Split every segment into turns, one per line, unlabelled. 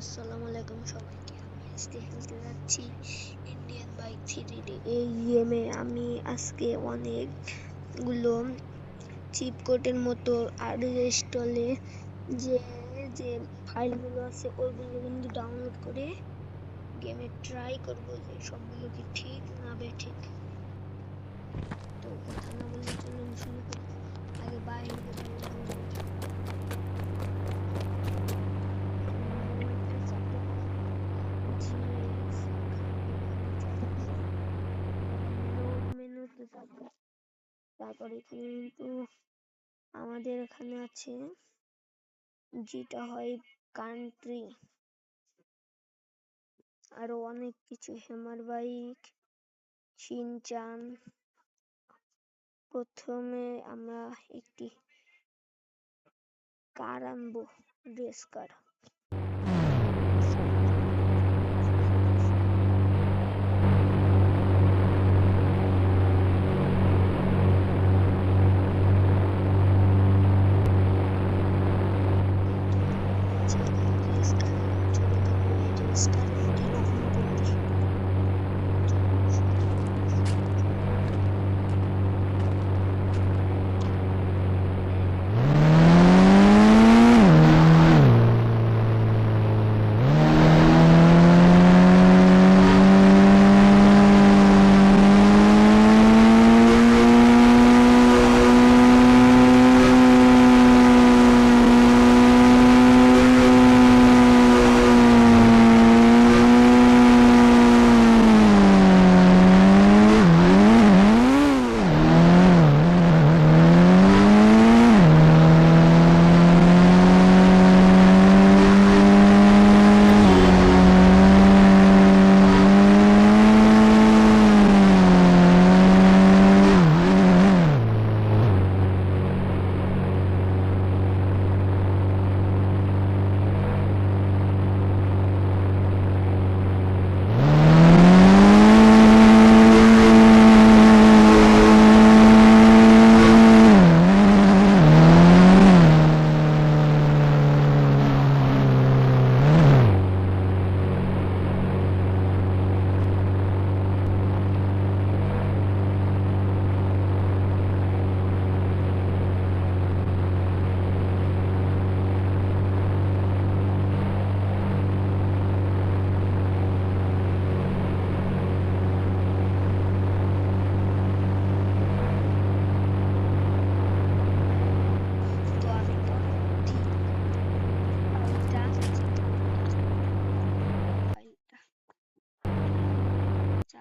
আসসালামু আলাইকুম সবাইকে। আমি আজকে খেলতে যাচ্ছি ইন্ডিয়ান বাইক থ্রি ডি এই গেমে আমি আজকে অনেকগুলো চিপ কোডের মতো আর স্টলে যে যে ফাইলগুলো আছে, ওইগুলো কিন্তু ডাউনলোড করে গেমে ট্রাই করব যে সবগুলো কি ঠিক না বেঠিক তো কথা না বলে চলুন শুরু করি আগে বাইরে তারপরে কিন্তু আমাদের এখানে আছে যেটা হয় কান্ট্রি আরও অনেক কিছু হেমার বাইক শিনচান প্রথমে আমরা একটি কার আনব রেস কার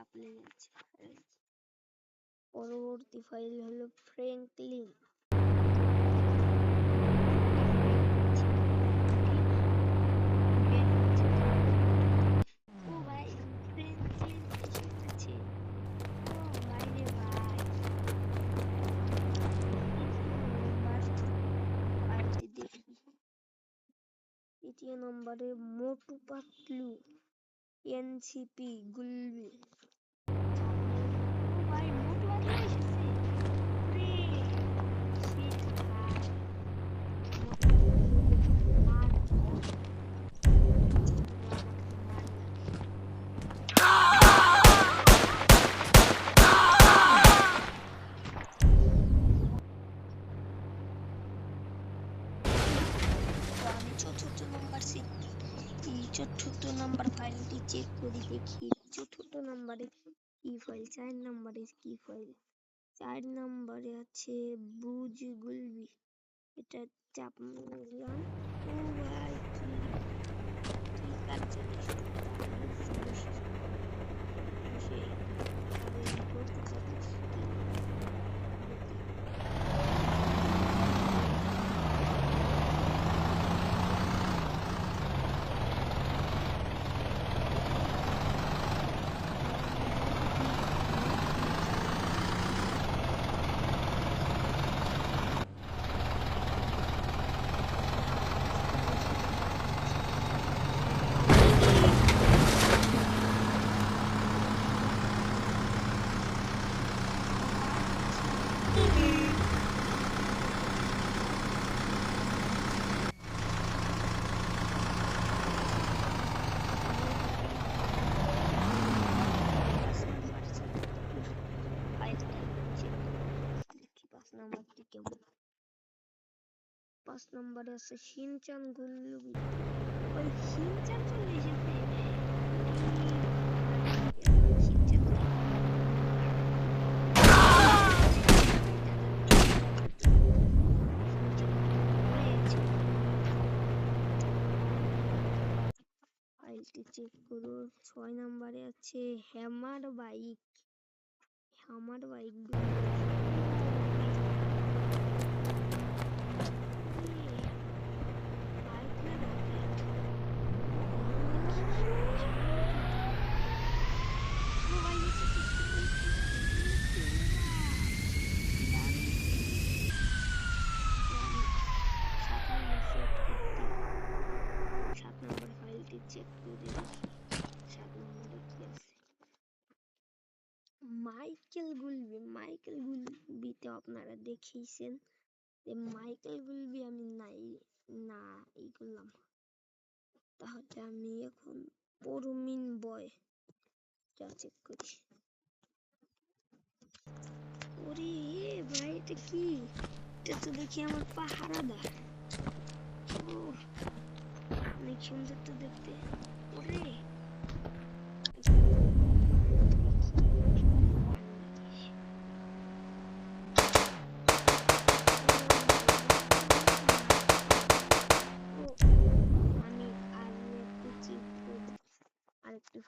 চাপ লেগেছে পরবর্তী ফাইল হলো ফ্র্যাঙ্কলিন তৃতীয় নম্বরে মোটু পাতলু এনসিপি গুলবি। ফাইলটি চেক করি দেখি চতুর্থ নম্বরে কি ফাইল চার নম্বরে কি ফাইল চার নম্বরে আছে বুজ গুলবি এটা চাপ মারলাম ও ভাই কি কি পাঁচ নম্বরে আছে শিনচান গুল্লু ওই শিনচান চলে এসেছে চেক করো ছয় নাম্বারে আছে হ্যামার বাইক হ্যামার বাইক সাত নম্বর ফাইলটি চেক করে সাত কি আছে। মাইকেল গুলবি, মাইকেল গুলবিতে আপনারা দেখিয়েছেন। মাইকেল গুলবি আমি নাই, না ই করলাম। তাহলে আমি এখন পরমিন বয়, যা চেক করি। ওরে ভাই, এটা কি? এটা তো দেখি আমার পাহারাদা ও অনেক সুন্দর তো দেখতে। ওরে।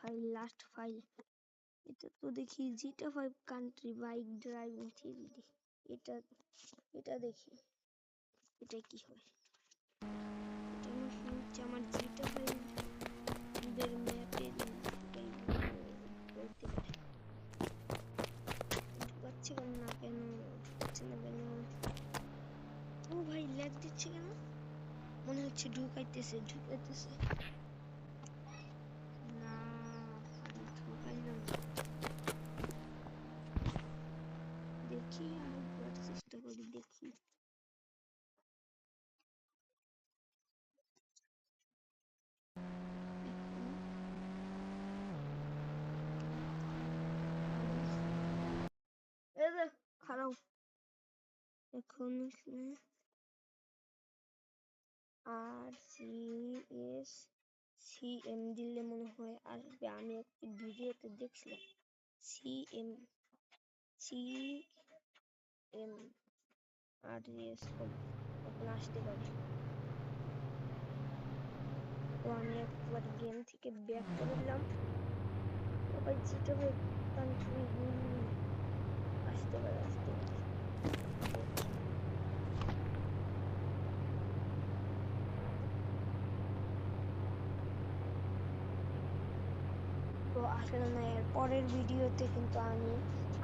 ফাইল লাস্ট ফাইল এটা তো দেখি জিটা five country bike driving three এটা এটা দেখি। এটা কি হয়? হচ্ছে ঢুকাইতেছে ঢুকাইতেছে না ঢুকাইলাম। দেখি আরেকবার চেষ্টা করি দেখি খারাপ এখন এখানে আর সি এস সি এম দিলে মনে হয় আসবে। আমি একটি ভিডিওতে দেখছিলাম। C M C M R S এখন আসতে পারে। তো আমি একবার গেম থেকে ব্যাক করে দিলাম সবাই যেটা কান্ট্রি আসতে পারে আসতে পারে। তো আসলে না এর পরের ভিডিওতে কিন্তু আমি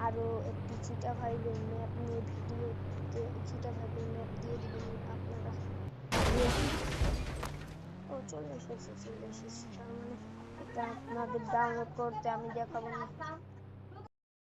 আরও একটি চিটা ফাইলের ম্যাপ নিয়ে ভিডিওতে চিটা ফাইলের ম্যাপ দিয়ে দেবেন আপনারা। ও, চলে এসেছে চলে এসেছে। তার মানে এটা আপনাদের ডাউনলোড করতে আমি দেখাবো না।